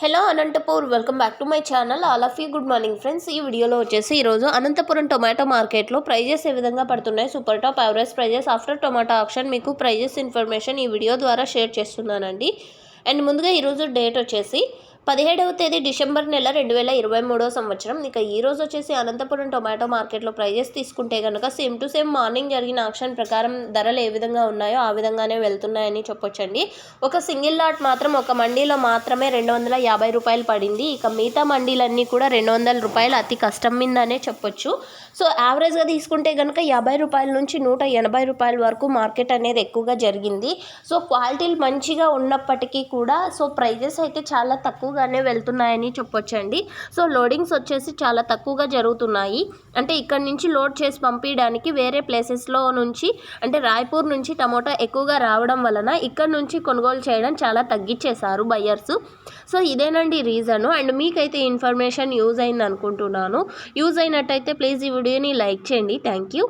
Hello Anantapur welcome back to my channel. All of you good morning friends. ఈ వీడియోలో వచ్చేసి ఈరోజు Anantapuram tomato మార్కెట్లో ప్రైజెస్ ఏ విధంగా పడుతున్నాయి super top average prices after tomato option మీకు ప్రైజెస్ ఇన్ఫర్మేషన్ ఈ వీడియో ద్వారా షేర్ చేస్తున్నానండి. అండ్ ముందుగా ఈరోజు డేట్ వచ్చేసి పదిహేడవ తేదీ డిసెంబర్ నెల రెండు వేల ఇరవై మూడో సంవత్సరం. ఇక ఈ రోజు వచ్చేసి అనంతపురం టొమాటో మార్కెట్లో ప్రైజెస్ తీసుకుంటే కనుక సేమ్ టు సేమ్ మార్నింగ్ జరిగిన ఆక్షన్ ప్రకారం ధరలు ఏ విధంగా ఉన్నాయో ఆ విధంగానే వెళ్తున్నాయని చెప్పొచ్చండి. ఒక సింగిల్ లాట్ మాత్రం ఒక మండీలో మాత్రమే రెండు వందల యాభై రూపాయలు పడింది. ఇక మిగతా మండీలన్నీ కూడా రెండు వందల రూపాయలు అతి కష్టం మీదనే చెప్పొచ్చు. సో యావరేజ్గా తీసుకుంటే కనుక యాభై రూపాయల నుంచి నూట ఎనభై రూపాయల వరకు మార్కెట్ అనేది ఎక్కువగా జరిగింది. సో క్వాలిటీలు మంచిగా ఉన్నప్పటికీ కూడా సో ప్రైజెస్ అయితే చాలా తక్కువగా తక్కువగానే వెళ్తున్నాయని చెప్పొచ్చండి. సో లోడింగ్స్ వచ్చేసి చాలా తక్కువగా జరుగుతున్నాయి. అంటే ఇక్కడ నుంచి లోడ్ చేసి పంపించడానికి వేరే ప్లేసెస్లో నుంచి అంటే రాయ్పూర్ నుంచి టమోటా ఎక్కువగా రావడం వలన ఇక్కడ నుంచి కొనుగోలు చేయడం చాలా తగ్గించేశారు బయ్యర్స్ సో ఇదేనండి రీజను. అండ్ మీకైతే ఇన్ఫర్మేషన్ యూజ్ అయింది అనుకుంటున్నాను యూజ్ అయినట్టయితే ప్లీజ్ ఈ వీడియోని లైక్ చేయండి. Thank you.